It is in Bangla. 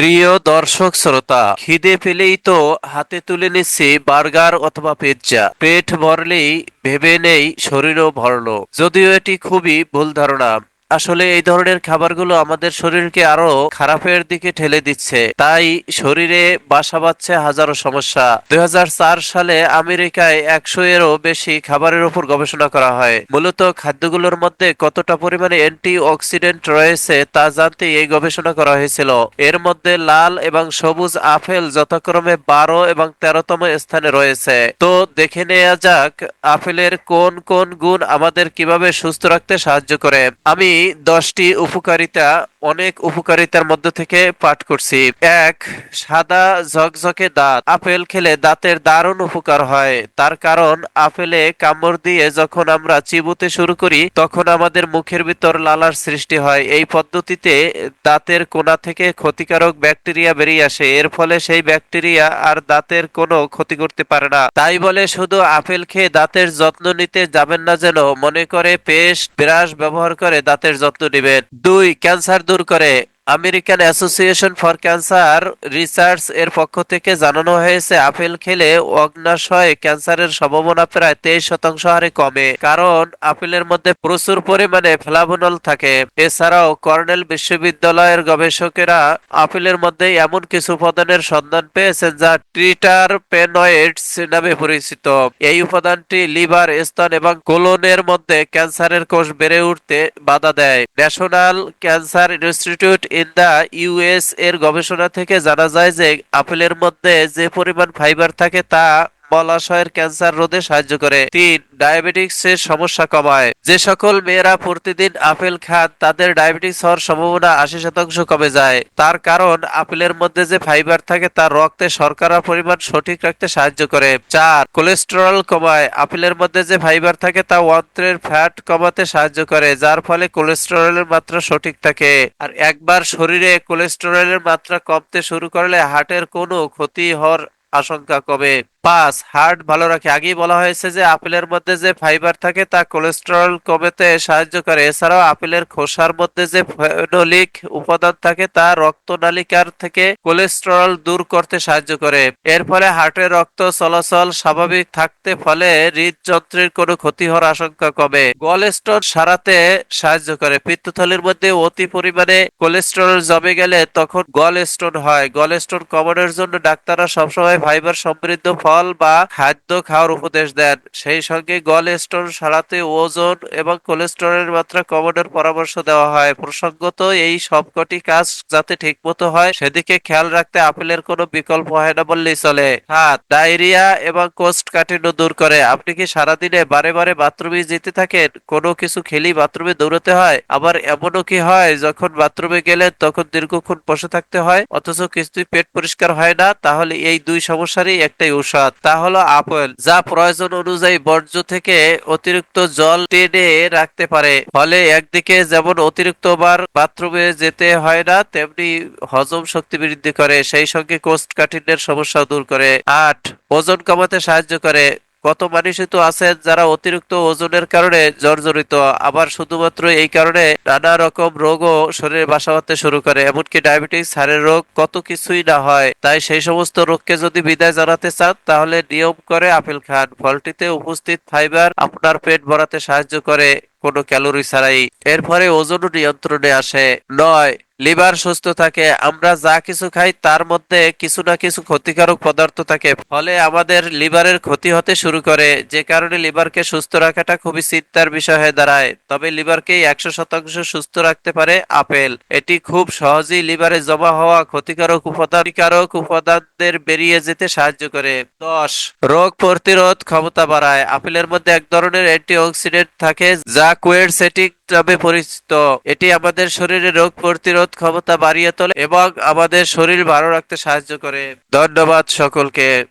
প্রিয় দর্শক শ্রোতা, খিদে পেলেই তো হাতে তুলে নিচ্ছে বার্গার অথবা পিৎজা। পেট ভরলেই, ভেবে নেই শরীরও ভরলো। যদিও এটি খুবই ভুল ধারণা। আসলে এই ধরনের খাবারগুলো আমাদের শরীরকে আরও খারাপের দিকে ঠেলে দিচ্ছে। তাই শরীরে বাসা বাঁধছে হাজারো সমস্যা। দুই সালে আমেরিকায় একশো এরও বেশি খাবারের উপর গবেষণা করা হয়। মূলত খাদ্যগুলোর মধ্যে কতটা পরিমাণে অ্যান্টি অক্সিডেন্ট রয়েছে তা জানতে এই গবেষণা করা হয়েছিল। এর মধ্যে লাল এবং সবুজ আপেল যথাক্রমে বারো এবং তেরোতম স্থানে রয়েছে। তো দেখে নেওয়া যাক, আপেলের কোন কোন গুণ আমাদের কীভাবে সুস্থ রাখতে সাহায্য করে। আমি দশটি উপকারিতা, অনেক উপকারিতার মধ্যে থেকে পাঠ করছি। এক, সাদা ঝকঝকে দাঁত। আপেল খেলে দাঁতের দারুণ উপকার হয়। তার কারণ, আপেলে কামড় দিয়ে যখন আমরা চিবুতে শুরু করি, তখন আমাদের মুখের ভিতর লালার সৃষ্টি হয়। এই পদ্ধতিতে দাঁতের কোণা থেকে ক্ষতিকারক ব্যাকটেরিয়া বেরিয়ে আসে। এর ফলে সেই ব্যাকটেরিয়া আর দাঁতের কোনো ক্ষতি করতে পারে না। তাই বলে শুধু আপেল খেয়ে দাঁতের যত্ন নিতে যাবেন না যেন। মনে করে পেস্ট, ব্রাশ ব্যবহার করে দাঁতের যত্ন নেবেন। দুই ক্যান্সার দূর করে। American Association for Cancer Research এর পক্ষ থেকে জানানো হয়েছে, আপেল খেলে অগ্নাশয় ক্যান্সারের সম্ভাবনা প্রায় তেইশ শতাংশ হারে কমে, কারণ আপেলের মধ্যে প্রচুর পরিমাণে ফ্লাভোনল থাকে। এছাড়াও কর্নেল বিশ্ববিদ্যালয়ের গবেষকেরা আপেলের মধ্যে এমন কিছু উপাদানের সন্ধান পেয়েছেন যা ট্রিটার পেনয়েডস নামে পরিচিত। এই উপাদানটি লিভার, স্তন এবং কোলনের মধ্যে ক্যান্সারের কোষ বেড়ে উঠতে বাধা দেয়। National Cancer Institute in the US এর গবেষণা থেকে জানা যায় যে, আপেলের মধ্যে যে পরিমাণ ফাইবার থাকে তা মলাশয়ের ক্যান্সার রোধে সাহায্য করে। তিন ডায়াবেটিক্স এর সমস্যা কমায়। যে সকল মেয়েরা প্রতিদিন আপেল খান, তাদের ডায়াবেটিক্স হওয়ার সম্ভাবনা আশি শতাংশ কমে যায়। তার কারণ, আপেলের মধ্যে যে ফাইবার থাকে, তার রক্তে শর্করার পরিমাণ সঠিক রাখতে সাহায্য করে। চার, কোলেস্টেরল কমায়। আপেলের মধ্যে যে ফাইবার থাকে, তা অন্ত্রের ফ্যাট কমাতে সাহায্য করে, যার ফলে কোলেস্টেরলের মাত্রা সঠিক থাকে। আর একবার শরীরে কোলেস্টেরলের মাত্রা কমতে শুরু করলে হার্টের কোনো ক্ষতি হওয়ার আশঙ্কা কমে। পাঁচ হার্ট ভালো রাখে। আগেই বলা হয়েছে যে, আপেলের মধ্যে যে ফাইবার থাকে, তা কোলেস্টেরল কমাতে সাহায্য করে। এছাড়াও আপেলের খোসার মধ্যে যে ফেনোলিক উপাদান থাকে, তা রক্তনালিকার থেকে কোলেস্টেরল দূর করতে সাহায্য করে। এর ফলে হার্টের রক্ত চলাচল স্বাভাবিক থাকতে ফলে হৃদযন্ত্রের কোনো ক্ষতি হওয়ার আশঙ্কা কমে। গলস্টোন সারাতে সাহায্য করে। পিত্তথলির মধ্যে অতি পরিমাণে কোলেস্টেরল জমে গেলে তখন গল হয়। গল কমানোর জন্য ডাক্তাররা সবসময় ফাইবার সমৃদ্ধ ফল বা খাদ্য খাওয়ার উপদেশ দেন। সেই সঙ্গে গল স্টোন সারাতে ওজন এবং কোলেস্টেরলের মাত্রা কমানোর পরামর্শ দেওয়া হয়। প্রসঙ্গত, এই সবকটি কাজ যাতে ঠিকমতো হয়, সেদিকে খেয়াল রাখতে আপেলের কোনো বিকল্প হয় না বললেই চলে। হাত, ডায়রিয়া এবং কোস্ট কাঠিন্য দূর করে। আপনি কি সারাদিনে বারে বারে বাথরুমে যেতে থাকেন? কোনো কিছু খেলেই বাথরুমে দৌড়াতে হয়? আবার এমনও কি হয়, যখন বাথরুমে গেলেন তখন দীর্ঘক্ষণ বসে থাকতে হয়, অথচ কিছুই পেট পরিষ্কার হয় না? তাহলে এই দুই সমস্যারই একটাই ঔষধ তা হলো আপেল, যা প্রয়োজন অনুযায়ী বর্জ্য থেকে অতিরিক্ত জল টেনে রাখতে পারে। ফলে একদিকে যেমন অতিরিক্ত বার বাথরুমে যেতে হয় না, তেমনি হজম শক্তি বৃদ্ধি করে, সেই সঙ্গে কোষ্ঠকাঠিন্যের সমস্যা দূর করে। আট, ওজন কমাতে সাহায্য করে। কত মানুষই তো আছেন যারা অতিরিক্ত ওজনের কারণে জর্জরিত, আবার শুধুমাত্র এই কারণে নানা রকম রোগও শরীরে বাসা বাঁধতে শুরু করে, এমনকি ডায়াবেটিস, হাড়ের রোগ, কত কিছুই না হয়। তাই সেই সমস্ত রোগকে যদি বিদায় জানাতে চান, তাহলে নিয়ম করে আপেল খান। ফলটিতে উপস্থিত ফাইবার আপনার পেট ভরাতে সাহায্য করে, কোনো ক্যালোরি ছাড়াই। এর ফলে ওজনও নিয়ন্ত্রণে আসে। নয় লিভার সুস্থ থাকে, আমরা যা কিছু খাই তার মধ্যে কিছু না কিছু ক্ষতিকারক পদার্থ থাকে। ফলে আমাদের লিভারের ক্ষতি হতে শুরু করে, যে কারণে লিভারকে সুস্থ রাখাটা খুবই চিন্তার বিষয় হয়ে দাঁড়ায়। তবে লিভারকে একশো শতাংশ সুস্থ রাখতে পারে আপেল। এটি খুব সহজেই লিভারে জমা হওয়া ক্ষতিকারক উপাদান ক্ষতিকারক উপাদানদের বেরিয়ে যেতে সাহায্য করে। দশ, রোগ প্রতিরোধ ক্ষমতা বাড়ায়। আপেলের মধ্যে এক ধরনের অ্যান্টিঅক্সিডেন্ট থাকে যা কোয়েরসেটিক নামে পরিচিত। এটি আমাদের শরীরে রোগ প্রতিরোধ ক্ষমতা বাড়িয়ে তোলে এবং আমাদের শরীর ভালো রাখতে সাহায্য করে। ধন্যবাদ সকলকে।